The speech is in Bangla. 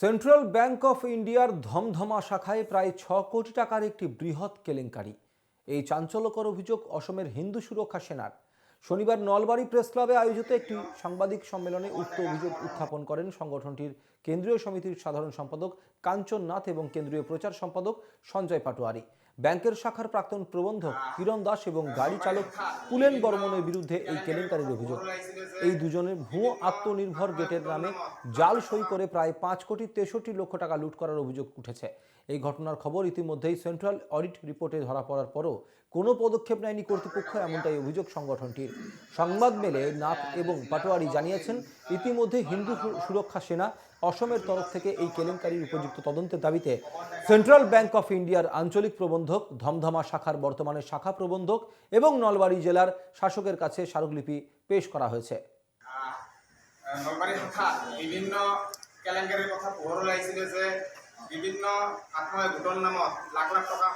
সেন্ট্রাল ব্যাংক অফ ইন্ডিয়ার ধমধমা শাখায় প্রায় ছ কোটি টাকার একটি বৃহৎ কেলেঙ্কারি। এই চাঞ্চল্যকর অভিযোগ অসমের হিন্দু সুরক্ষা সেনার। শনিবার নলবাড়ি প্রেস ক্লাবে আয়োজিত একটি সাংবাদিক সম্মেলনে উক্ত অভিযোগ উত্থাপন করেন সংগঠনটির কেন্দ্রীয় সমিতির সাধারণ সম্পাদক কাঞ্চন নাথ এবং কেন্দ্রীয় প্রচার সম্পাদক সঞ্জয় পাটোয়ারি। ব্যাংকের শাখার প্রাক্তন প্রবন্ধক কিরণ দাস এবং গাড়ি চালক পুলেন বর্মনের বিরুদ্ধে এই কেলেঙ্কারির অভিযোগ। এই দুজনের ভুয়ো আত্মনির্ভর গেটের নামে জাল সই করে প্রায় পাঁচ কোটি তেষট্টি লক্ষ টাকা লুট করার অভিযোগ উঠেছে। এই ঘটনার খবর ইতিমধ্যেই সেন্ট্রাল অডিট রিপোর্টে ধরা পড়ার পরও কোনো পদক্ষেপ নেয়নি কর্তৃপক্ষ এমনটাই অভিযোগ সংগঠনটির। সংবাদ মেলে নাথ এবং পাটোয়ারি জানিয়েছেন ইতিমধ্যে হিন্দু সুরক্ষা সেনা অসমের তরফ থেকে এই কেলেঙ্কারির উপযুক্ত তদন্তের দাবিতে সেন্ট্রাল ব্যাংক অফ ইন্ডিয়ার আঞ্চলিক প্রবন্ধক, ধমধমা শাখার বর্তমানে শাখা প্রবন্ধক এবং নলবাড়ি জেলার শাসকের কাছে স্মারকলিপি পেশ করা হয়েছে। বিভিন্ন কথা যে বিভিন্ন আত্মসহায়ক গোটৰ নামত লাখ লাখ টকা